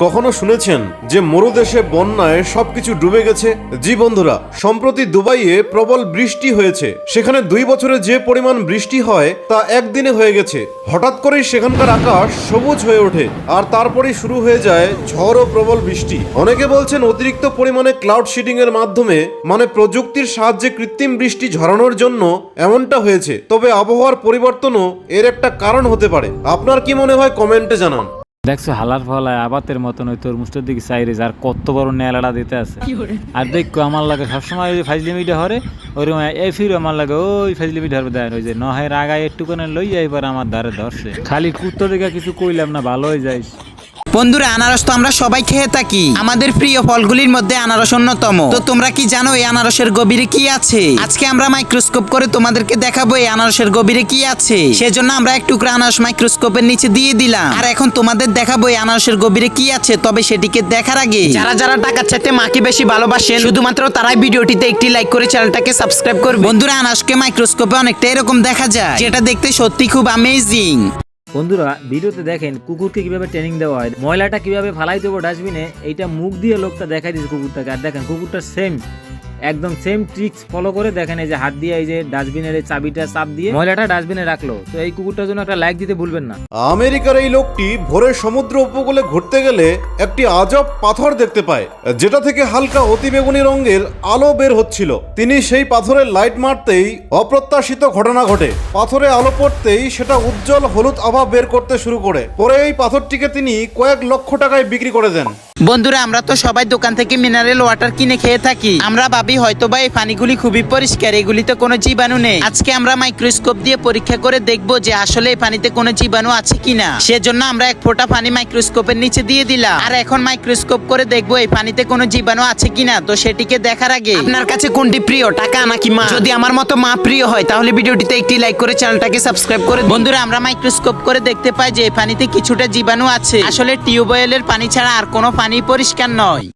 কখনো শুনেছেন যে মরুদেশে বন্যায় সবকিছু ডুবে গেছে? জি বন্ধুরা, সম্প্রতি দুবাইয়ে প্রবল বৃষ্টি হয়েছে। সেখানে দুই বছরে যে পরিমাণ বৃষ্টি হয়, তা একদিনে হয়ে গেছে। হঠাৎ করেই সেখানকার আকাশ সবুজ হয়ে ওঠে, আর তারপরেই শুরু হয়ে যায় ঝড় ও প্রবল বৃষ্টি। অনেকে বলছেন অতিরিক্ত পরিমাণে ক্লাউড শিডিং এর মাধ্যমে মানে প্রযুক্তির সাহায্যে কৃত্রিম বৃষ্টি ঝরানোর জন্য এমনটা হয়েছে। তবে আবহাওয়ার পরিবর্তনও এর একটা কারণ হতে পারে। আপনার কি মনে হয়? কমেন্টে জানান। দেখছ হালার ফলায় আবাতের মতন ওই তরমুজটার দিকে চাই চাইরে আর কত বড় নেলাটা দিতে আছে। আর দেখো আমার লাগে সবসময় ওই ফাইজলি মিডিয়া হরে ওরকম এ ফির আমার লাগে ওই ফাইজলি মিডিয়া হরে দেয় ওই যে নহের আগায় একটুখানে লই এবার আমার ধারে ধরছে। খালি কুত্তো দিকে কিছু কইলাম না ভালো হয়ে যাইস। বন্ধুরা, আনারস তো আমরা সবাই খেয়ে থাকি। আমাদের প্রিয় ফলগুলির মধ্যে আনারস অন্যতম। তো তোমরা কি জানো এই আনারসের গভীরে কি আছে? আজকে আমরা মাইক্রোস্কোপ করে তোমাদেরকে দেখাবো এই আনারসের গভীরে কি আছে। সেজন্য আমরা এক টুকরা আনারস মাইক্রোস্কোপের নিচে দিয়ে দিলাম। আর এখন তোমাদের দেখাবো এই আনারসের গভীরে কি আছে, তবে সেটিকে দেখার আগে যারা যারা টাকার চাইতে মাকে বেশি ভালোবাসেন, শুধুমাত্র তারাই ভিডিওটিতে একটি লাইক করে চ্যানেলটাকে সাবস্ক্রাইব করবে। বন্ধুরা, আনারসকে মাইক্রোস্কোপে অনেকটা এরকম দেখা যায়, যেটা দেখতে সত্যি খুব আমেজিং বন্ধুরা, ভিডিওতে দেখেন কুকুরকে কীভাবে ট্রেনিং দেওয়া হয়, ময়লাটা কীভাবে ফালাই দেবো ডাস্টবিনে এইটা মুখ দিয়ে লোকটা দেখাই দিয়েছে কুকুরটাকে। আর দেখেন, কুকুরটা সেম একদম সেম ট্রিক্স ফলো করে দেখেন এই যে হাত দিয়ে এই যে ডাস্টবিনের এই চাবিটা, চাপ দিয়ে ময়লাটা ডাস্টবিনে রাখল। তো এই কুকুরটার জন্য একটা লাইক দিতে ভুলবেন না। আমেরিকার এই লোকটি ভোরে সমুদ্র উপকূলে ঘুরতে গেলে একটি আজব পাথর দেখতে পায়, যেটা থেকে হালকা অতিবেগুনি রঙের আলো বের হচ্ছিল। তিনি সেই পাথরের লাইট মারতেই অপ্রত্যাশিত ঘটনা ঘটে। পাথরে আলো পড়তেই সেটা উজ্জ্বল হলুদ আভা বের করতে শুরু করে। পরে এই পাথরটিকে তিনি কয়েক লক্ষ টাকায় বিক্রি করে দেন। বন্ধুরা, আমরা তো সবাই দোকান থেকে মিনারেল ওয়াটার কিনে খেয়ে থাকি। আমরা ভাবি হয়তো বা এই পানিগুলি খুবই পরিষ্কার, এগুলিতে কোনো জীবাণু নেই। আজকে আমরা মাইক্রোস্কোপ দিয়ে পরীক্ষা করে দেখব যে আসলে এই পানিতে কোনো জীবাণু আছে কিনা। সেজন্য আমরা এক ফোঁটা পানি মাইক্রোস্কোপের নিচে দিয়ে দিলাম। আর এখন মাইক্রোস্কোপ করে দেখব এই পানিতে কোনো জীবাণু আছে কিনা। তো সেটিকে দেখার আগে, আপনার কাছে কোনটি প্রিয়? টাকা নাকি মা যদি আমার মতো মা প্রিয় হয়, তাহলে ভিডিওটিতে একটি লাইক করে চ্যানেলটাকে সাবস্ক্রাইব করে বন্ধুরা, আমরা মাইক্রোস্কোপ করে দেখতে পাই যে এই পানিতে কিছুটা জীবাণু আছে। আসলে টিউবওয়েলের পানি ছাড়া আর কোনো পানি পরিষ্কার নয়